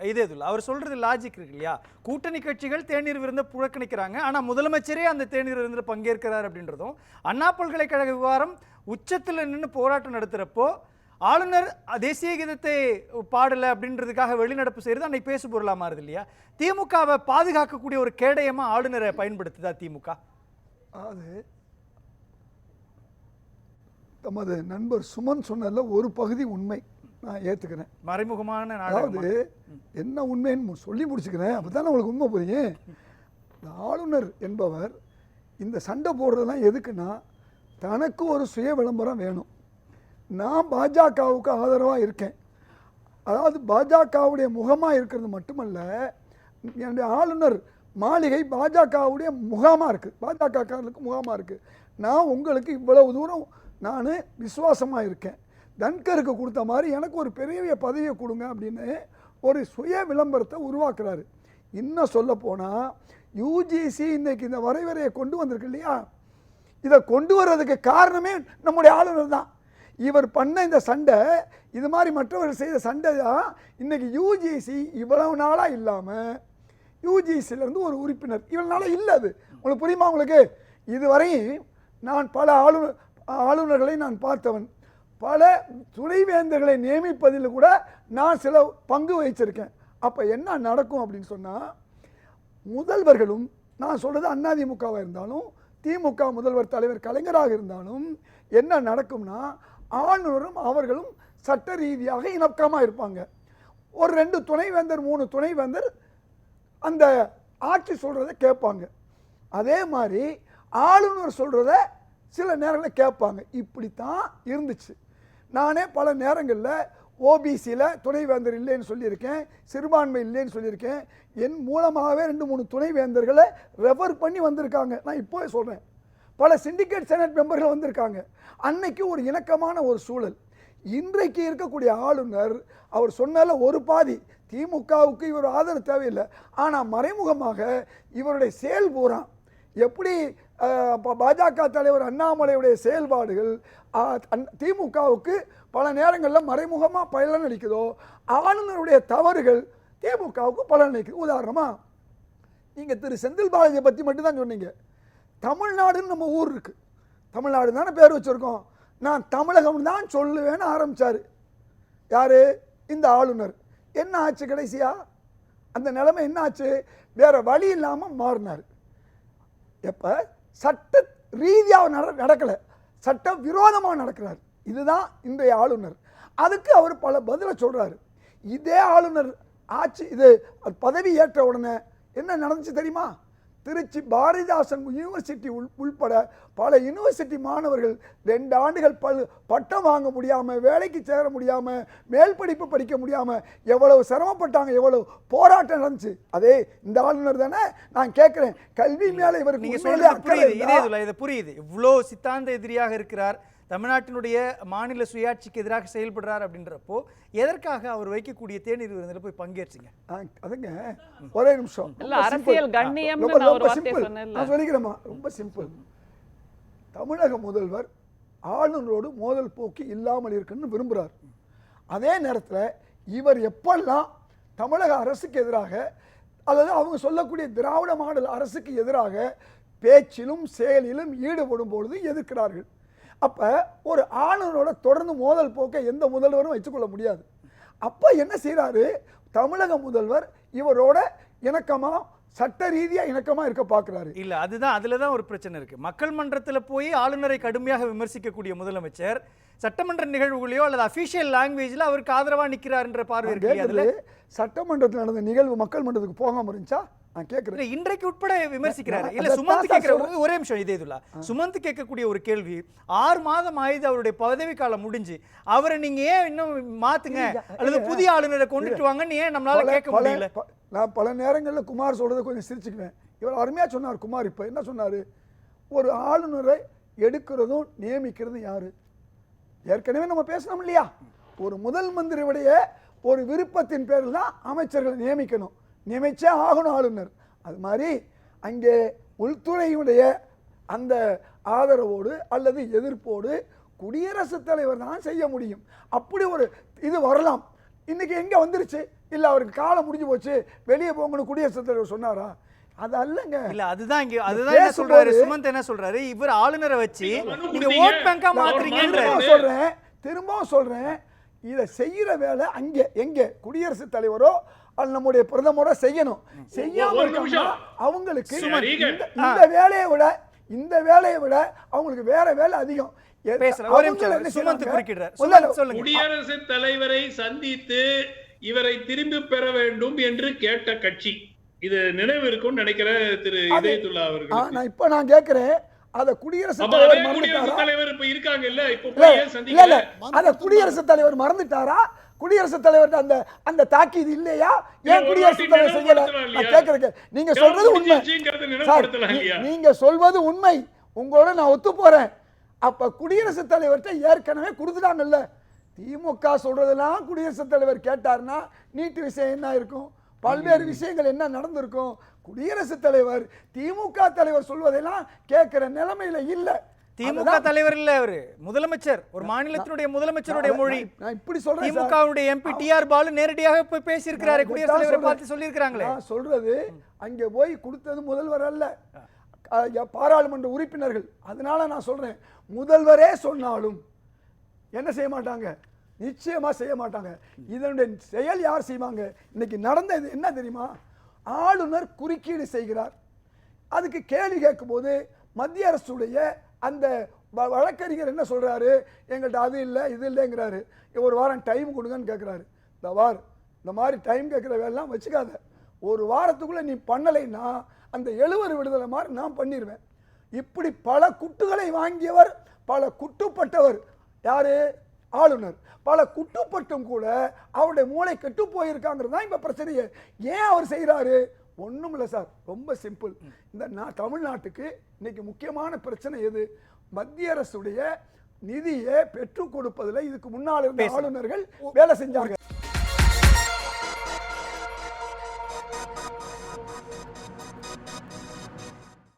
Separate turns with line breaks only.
இதே இதுல அவர் சொல்றது லாஜிக் இருக்கு இல்லையா? கூட்டணி கட்சிகள் தேநீர் விருந்த புறக்கணிக்கிறாங்க. ஆனா முதலமைச்சரே அந்த தேநீர் விருந்தில் பங்கேற்கிறார் அப்படின்றதும் அண்ணா பல்கலைக்கழக விவகாரம் உச்சத்தில் நின்று போராட்டம் நடத்துறப்போ ஆளுநர் தேசிய கீதத்தை பாடலை அப்படின்றதுக்காக வெளிநடப்பு செய்யறது அன்னைக்கு பேசு பொருளா மாறுது இல்லையா? திமுகவை பாதுகாக்கக்கூடிய ஒரு கேடயமா ஆளுநரை பயன்படுத்துதா திமுக?
அது தமது நண்பர் சுமன் சொன்னதுல ஒரு பகுதி உண்மை. நான் ஏத்துக்கிறேன்.
மறைமுகமான
அதாவது என்ன உண்மைன்னு சொல்லி முடிச்சுக்கிறேன். அப்பதான் உங்களுக்கு உண்மை புரியும்? இந்த ஆளுநர் என்பவர் இந்த சண்டை போடுறதெல்லாம் எதுக்குன்னா தனக்கு ஒரு சுய விளம்பரம் வேணும். நான் பாஜகவுக்கு ஆதரவாக இருக்கேன். அதாவது பாஜகவுடைய முகமாக இருக்கிறது மட்டுமல்ல என்னுடைய ஆளுநர் மாளிகை பாஜகவுடைய முகாமாக இருக்குது பாஜகக்காரர்களுக்கு முகாமாக இருக்குது நான் உங்களுக்கு இவ்வளவு தூரம் நான் விசுவாசமாக இருக்கேன். தன்கருக்கு கொடுத்த மாதிரி எனக்கு ஒரு பெரிய பதவியை கொடுங்க அப்படின்னு ஒரு சுய விளம்பரத்தை உருவாக்குறாரு. இன்னும் சொல்ல போனால் யூஜிசி இன்னைக்கு இந்த வரைவரையை கொண்டு வந்திருக்கு இல்லையா? இதை கொண்டு வர்றதுக்கு காரணமே நம்முடைய ஆளுநர் தான். இவர் பண்ண இந்த சண்டை இது மாதிரி மற்றவர்கள் செய்த சண்டை தான் இன்னைக்கு யூஜிசி இவ்வளவு நாளாக இல்லாமல் யூஜிசிலேருந்து ஒரு உறுப்பினர். இவ்வளோ நாளாக இல்லை அது. உங்களுக்கு புரியுமா உங்களுக்கு? இதுவரையும் நான் பல ஆளுநர் ஆளுநர்களை நான் பார்த்தவன். பல துணைவேந்தர்களை நியமிப்பதில் கூட நான் சில பங்கு வகிச்சிருக்கேன். அப்போ என்ன நடக்கும் அப்படின்னு சொன்னால் முதல்வர்களும் நான் சொல்கிறது அதிமுகவாக இருந்தாலும் திமுக முதல்வர் தலைவர் கலைஞராக இருந்தாலும் என்ன நடக்கும்னா ஆளுநரும் அவர்களும் சட்ட ரீதியாக இணக்கமாக இருப்பாங்க. ஒரு ரெண்டு துணைவேந்தர் மூணு துணைவேந்தர் அந்த ஆட்சி சொல்கிறத கேட்பாங்க. அதே மாதிரி ஆளுநர் சொல்கிறத சில நேரங்களில் கேட்பாங்க. இப்படித்தான் இருந்துச்சு. நானே பல நேரங்களில் ஓபிசியில் துணைவேந்தர் இல்லைன்னு சொல்லியிருக்கேன் சிறுபான்மை இல்லைன்னு சொல்லியிருக்கேன். என் மூலமாகவே ரெண்டு மூணு துணைவேந்தர்களை ரெஃபர் பண்ணி வந்திருக்காங்க. நான் இப்போவே சொல்கிறேன் பல சிண்டிகேட் செனட் மெம்பர்கள் வந்திருக்காங்க. அன்னைக்கு ஒரு இணக்கமான ஒரு சூழல். இன்றைக்கு இருக்கக்கூடிய ஆளுநர் அவர் சொன்னால ஒரு பாதி திமுகவுக்கு இவர் ஆதரவு தேவையில்லை. ஆனால் மறைமுகமாக இவருடைய செயல் பூரா எப்படி பாஜக தலைவர் அண்ணாமலையுடைய செயல்பாடுகள் அந்- திமுகவுக்கு பல நேரங்களில் மறைமுகமாக பலன் ஆளுநருடைய தவறுகள் திமுகவுக்கு பலனளிக்குது உதாரணமாக நீங்கள் திரு செந்தில் பாலாஜியை பற்றி மட்டும்தான் சொன்னீங்க. தமிழ்நாடுன்னு நம்ம ஊர் இருக்குது தமிழ்நாடு தானே பேர் வச்சுருக்கோம். நான் தமிழகம் தான் சொல்லுவேன்னு ஆரம்பித்தார் யார்? இந்த ஆளுநர். என்ன ஆச்சு கடைசியா? அந்த நிலைமை என்ன ஆச்சு? வேறு வழி இல்லாமல் மாறினார். எப்போ? சட்ட ரீதியாக நட நடக்கலை. சட்ட விரோதமாக நடக்கிறார். இதுதான் இன்றைய ஆளுநர். அதுக்கு அவர் பல பதிலை சொல்கிறாரு இதே ஆளுநர் ஆட்சி இது பதவி ஏற்ற உடனே என்ன நடந்துச்சு தெரியுமா? திருச்சி பாரதிதாசன் யூனிவர்சிட்டி உள் உள்பட பல யூனிவர்சிட்டி மாணவர்கள் ரெண்டு ஆண்டுகள் பல் பட்டம் வாங்க முடியாமல் வேலைக்கு சேர முடியாமல் மேல் படிப்பு படிக்க முடியாமல் எவ்வளவு சிரமப்பட்டாங்க எவ்வளவு போராட்டம் நடந்துச்சு. அதே இந்த ஆளுநர் தானே நான் கேட்குறேன் கல்வி மேலே இவருக்கு
புரியுது புரியுது. இவ்வளோ சித்தாந்த எதிரியாக இருக்கிறார். தமிழ்நாட்டினுடைய மாநில சுயாட்சிக்கு எதிராக செயல்படுறார் அப்படின்றப்போ எதற்காக அவர் வைக்கக்கூடிய தேநீர் விருந்தில் போய் பங்கேற்றீங்க
அதுங்க ஒரே நிமிஷம்
அரசியல். கண்ணியம்னு
ரொம்ப-.
சொன்னேன்ல.
நான் சொல்லிக்கிறேம்மா ரொம்ப சிம்பிள் தமிழக முதல்வர் ஆளுநரோடு மோதல் போக்கு இல்லாமல் இருக்குன்னு விரும்புகிறார் அதே நேரத்தில் இவர் எப்பெல்லாம் தமிழக அரசுக்கு எதிராக அல்லது அவங்க சொல்லக்கூடிய திராவிட மாடல் அரசுக்கு எதிராக பேச்சிலும் செயலிலும் ஈடுபடும் பொழுது எதிர்க்கிறார்கள் அப்போ ஒரு ஆளுநரோட தொடர்ந்து மோதல் போக்கை எந்த முதல்வரும் வச்சுக்கொள்ள முடியாது. அப்போ என்ன செய்கிறாரு தமிழக முதல்வர் இவரோட இணக்கமா சட்ட ரீதியா இணக்கமா இருக்க பார்க்குறாரு
இல்ல அதுதான் அதுல தான் ஒரு பிரச்சனை இருக்கு. மக்கள் மன்றத்துல போய் ஆளுநரை கடுமையாக விமர்சிக்கக்கூடிய முதலமைச்சர் சட்டமன்ற நிகழ்வுகளையோ அல்லது அபிஷியல் லாங்குவேஜ்ல அவருக்கு ஆதரவா நிக்கிறாருன்ற பார்வை இருக்கு.
சட்டமன்றத்தில் நடந்த நிகழ்வு மக்கள் மன்றத்துக்கு போகாம இருந்துச்சா? கேட்குறேன்
இன்றைக்கு உட்பட விமர்சிக்கிறாரு. இல்ல சுமந்த் கேட்கிற. ஒரே நிமிஷம் இதே இதுல. சுமந்த் கேட்கக்கூடிய ஒரு கேள்வி ஆறு மாதம் ஆயுது அவருடைய பதவி காலம் முடிஞ்சு. அவரை நீங்க ஏன் இன்னும் மாத்துங்க? அல்லது. புதிய ஆளுநரை கொண்டுட்டு வாங்கன்னு ஏன் நம்மளால கேட்க முடியல?
நான் பல நேரங்களில் குமார் சொல்றதை கொஞ்சம் சிரிச்சுக்குவேன். இவர் அருமையா சொன்னார் குமார் இப்போ. என்ன சொன்னாரு? ஒரு ஆளுநரை எடுக்கிறதும் நியமிக்கிறதும் யாரு? ஏற்கனவே நம்ம பேசணும் இல்லையா? ஒரு முதல் மந்திரியுடைய ஒரு விருப்பத்தின் பேரில் தான் அமைச்சர்களை நியமிக்கணும். நியமிச்சே ஆகணும் ஆளுநர். அது மாதிரி அங்கே உள்துறையுடைய அந்த ஆதரவோடு அல்லது எதிர்ப்போடு குடியரசுத் தலைவர் தான் செய்ய முடியும். அப்படி ஒரு இது வரலாம். இன்னைக்கு எங்க வந்துருச்சு? இல்ல அவருக்கு காலம் முடிஞ்சு போச்சு. வெளியே போங்கன்னு குடியரசுத் தலைவர் சொன்னாரா? அது அல்லங்க.
இல்ல அதுதான் இங்க அதுதான் என்ன சொல்றாரு? சுமந்த் என்ன சொல்றாரு? இவர் ஆளுநரை வச்சு நீங்க. ஓட் பேங்கா
அவர்
மாத்துறீங்கன்ற
திரும்பவும் சொல்றேன். திரும்பவும் சொல்றேன். இதை செய்யற வேலை அங்கே. எங்க? குடியரசுத் தலைவரோ அல்ல நம்முடைய பிரதமரோ செய்யணும். செய்யாம. அவங்களுக்கு. இந்த- வேலையை விட இந்த வேலையை விட அவங்களுக்கு வேற வேலை அதிகம்.
தலைவரை சந்தித்து இவரை திரும்பி பெற வேண்டும் என்று கேட்ட கட்சி. இது நினைவு நினைக்கிற திரு
அது-
இதயத்துல்லா அவர்கள்
நான் இப்ப நான் கேக்குறேன். அத
அதே
தலைவர் மறந்துட்டாரா?
தலைவர் இப்ப இருக்காங்க இல்ல? இப்ப
அத குடியரசுத் தலைவர் மறந்துட்டாரா? குடியரசுத் தலைவர் அந்த அந்த தாக்கீது இல்லையா?
இல்ல,
ஏன் குடியரசுத் தலைவர் செய்யல? நான்? கேக்குறேன் நீங்க சொல்றது உண்மை. நீங்க சொல்வது உண்மை. உங்களோட நான் ஒத்து போறேன் அப்ப குடியரசுத் தலைவர்கிட்ட ஏற்கனவே கொடுத்துட்டாங்கல்ல. திமுக சொல்றதெல்லாம் குடியரசுத் தலைவர் கேட்டாருன்னா நீட்டு விஷயம் என்ன இருக்கும்? பல்வேறு விஷயங்கள் என்ன நடந்திருக்கும்? குடியரசுத் தலைவர் திமுக தலைவர் சொல்வதெல்லாம் கேட்கிற நிலைமையில இல்ல.
திமுக தலைவர் இல்ல அவரு. முதலமைச்சர். ஒரு மாநிலத்தினுடைய முதலமைச்சருடைய மொழி.
நான் இப்படி சொல்றேன்.
திமுகவுடைய எம்பி டிஆர் பாலு நேரடியாக போய் பேசியிருக்கிறாரு. குடியரசுத் தலைவரை. பார்த்து சொல்லியிருக்கிறாங்களே.
சொல்றது அங்கே போய் கொடுத்தது முதல்வர் அல்ல. பாராளுமன்ற உறுப்பினர்கள். அதனால நான் சொல்றேன். முதல்வரே சொன்னாலும் என்ன செய்ய மாட்டாங்க? நிச்சயமா செய்ய மாட்டாங்க. இதனுடைய செயல் யார் செய்வாங்க? இன்னைக்கு நடந்தது என்ன தெரியுமா? ஆளுநர் குறுக்கீடு செய்கிறார். அதுக்கு கேள்வி கேட்கும்போது மத்திய அரசுடைய அந்த வ- வழக்கறிஞர் என்ன சொல்கிறாரு எங்கள்கிட்ட அது இல்லை இது இல்லைங்கிறாரு. ஒரு வாரம் டைம் கொடுங்கன்னு கேட்குறாரு இந்த வார் இந்த மாதிரி டைம் கேட்குற வேலைலாம் வச்சுக்காத. ஒரு வாரத்துக்குள்ளே நீ பண்ணலைன்னா அந்த எழுவர் விடுதலை மாதிரி நான் பண்ணிடுவேன் இப்படி பல குட்டுகளை வாங்கியவர் பல குட்டுப்பட்டவர் யார்? ஆளுநர். பல குட்டுப்பட்டும் கூட அவருடைய மூளை கெட்டு போயிருக்காங்கிறது தான் இப்போ பிரச்சனையே. ஏன் அவர் செய்கிறாரு ஒன்றும் இல்லை சார். ரொம்ப சிம்பிள். இந்த நா- தமிழ்நாட்டுக்கு இன்னைக்கு முக்கியமான பிரச்சனை எது? மத்திய அரசுடைய நிதியை பெற்றுக் கொடுப்பதில் இதுக்கு முன்னால் இருந்த. ஆளுநர்கள் வேலை செஞ்சாங்க.